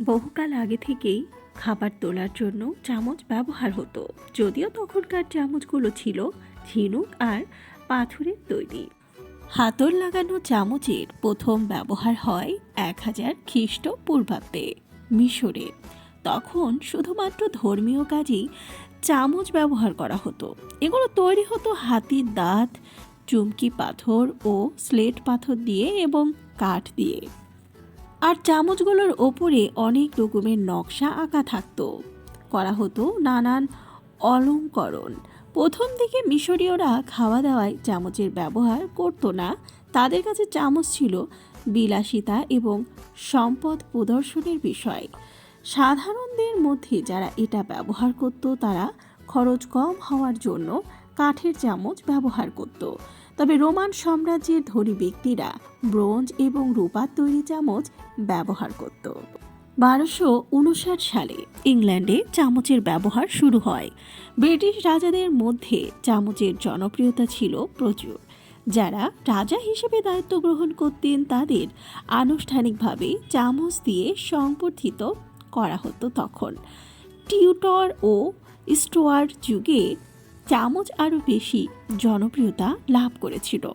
বহুকাল আগে থেকেই খাবার তোলার জন্য চামচ ব্যবহার হতো। যদিও তখনকার চামচগুলো ছিল ঝিনুক আর পাথরের তৈরি। হাতল লাগানো চামচের প্রথম ব্যবহার হয় এক হাজার খ্রিস্টপূর্বাব্দে মিশরে। তখন শুধুমাত্র ধর্মীয় কাজেই চামচ ব্যবহার করা হতো। এগুলো তৈরি হতো হাতির দাঁত, চুমকি পাথর ও স্লেট পাথর দিয়ে এবং কাঠ দিয়ে। আর চামচগুলোর ওপরে অনেক রকমের নকশা আঁকা থাকতো। করা হতো নানান অলঙ্করণ। প্রথম দিকে মিশরীয়রা খাওয়া দাওয়ায় চামচের ব্যবহার করতো না। তাদের কাছে চামচ ছিল বিলাসিতা এবং সম্পদ প্রদর্শনের বিষয়। সাধারণদের মধ্যে যারা এটা ব্যবহার করত তারা খরচ কম হওয়ার জন্য কাঠের চামচ ব্যবহার করত। তবে রোমান সাম্রাজ্যের ধনী ব্যক্তিরা ব্রোঞ্জ এবং রূপার তৈরি চামচ ব্যবহার করত। বারোশো উনষাট সালে ইংল্যান্ডে চামচের ব্যবহার শুরু হয়। ব্রিটিশ রাজাদের মধ্যে চামচের জনপ্রিয়তা ছিল প্রচুর। যারা রাজা হিসেবে দায়িত্ব গ্রহণ করতেন তাদের আনুষ্ঠানিকভাবে চামচ দিয়ে সংবর্ধিত করা হতো তখন। টিউটর ও স্টোয়ার যুগে চামচ আরও বেশি জনপ্রিয়তা লাভ করেছিল।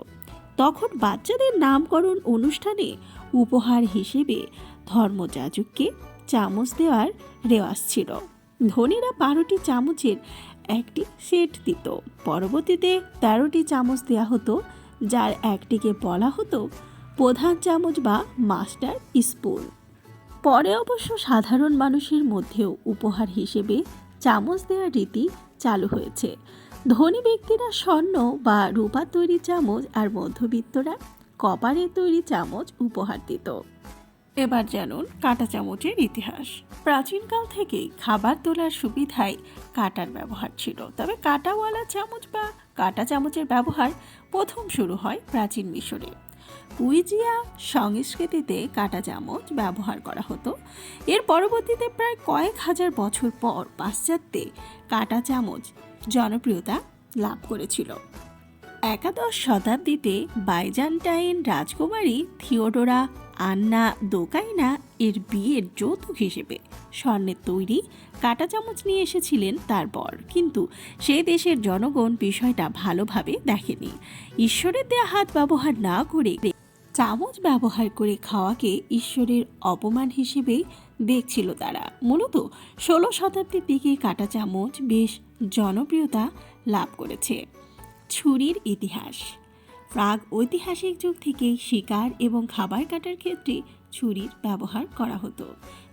তখন বাচ্চাদের নামকরণ অনুষ্ঠানে উপহার হিসেবে ধর্মযাজককে চামচ দেওয়ার রেওয়াজ ছিল। ধনীরা বারোটি চামচের একটি সেট দিত। পরবর্তীতে তেরোটি চামচ দেওয়া হতো, যার একটিকে বলা হতো প্রধান চামচ বা মাস্টার স্পুন পরে অবশ্য সাধারণ মানুষের মধ্যেও উপহার হিসেবে চামচ দেওয়ার রীতি চালু হয়েছে। ধনী ব্যক্তিরা স্বর্ণ বা রূপার তৈরি চামচ আর মধ্যবিত্তরা কপারের তৈরি চামচ উপহার দিত। এবার জানুন কাঁটা চামচের ইতিহাস। প্রাচীনকাল থেকেই খাবার তোলার সুবিধায় কাঁটার ব্যবহার ছিল। তবে কাঁটাওয়ালা চামচ বা কাঁটা চামচের ব্যবহার প্রথম শুরু হয় প্রাচীন মিশরে। কুইজিয়া সংস্কৃতিতে কাটা চামচ ব্যবহার করা হতো। এর পরবর্তীতে প্রায় কয়েক হাজার বছর পর পাশ্চাত্যে কাটা চামচ জনপ্রিয়তা লাভ করেছিল। একাদশ শতাব্দীতে বাইজান্টাইন রাজকুমারী থিওডোরা আন্না দোকাইনা এর বিয়ের যৌতুক হিসেবে স্বর্ণের তৈরি কাটা চামচ নিয়ে এসেছিলেন তারপর কিন্তু সে দেশের জনগণ বিষয়টা ভালোভাবে দেখেনি। ঈশ্বরের দেয়া হাত ব্যবহার না করে চামচ ব্যবহার করে খাওয়াকে ঈশ্বরের অপমান হিসেবে দেখছিল তারা। মূলত ষোলো শতাব্দীর দিকে কাটা চামচ বেশ জনপ্রিয়তা লাভ করেছে। ছুরির ইতিহাস প্রাগ ঐতিহাসিক যুগ থেকেই শিকার এবং খাবার কাটার ক্ষেত্রে ছুরির ব্যবহার করা হতো।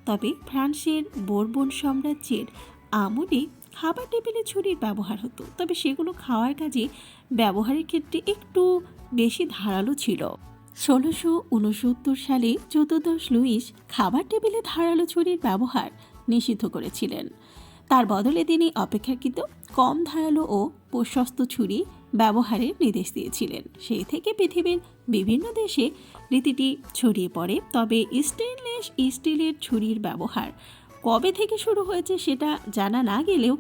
তবে ফ্রান্সের বোরবন সাম্রাজ্যের আমলে খাবার টেবিলে ছুরির ব্যবহার হতো। তবে সেগুলো খাওয়ার কাজে ব্যবহারের ক্ষেত্রে একটু বেশি ধারালো ছিল। ষোলোশো উনসত্তর সালে চতুর্দশ লুইস খাবার টেবিলে ধারালো ছুরির ব্যবহার নিষিদ্ধ করেছিলেন। তার বদলে তিনি অপেক্ষাকৃত কম ধারালো ও প্রশস্ত ছুরি ব্যবহারের নির্দেশ দিয়েছিলেন। সেই থেকে পৃথিবীর বিভিন্ন দেশে রীতিটি ছড়িয়ে পড়ে। তবে স্টেনলেস স্টিলের ছুরির ব্যবহার কবে থেকে শুরু হয়েছে সেটা জানা না গেলেও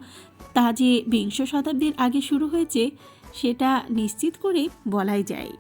তা যে বিংশ শতাব্দীর আগে শুরু হয়েছে সেটা নিশ্চিত করে বলাই যায়।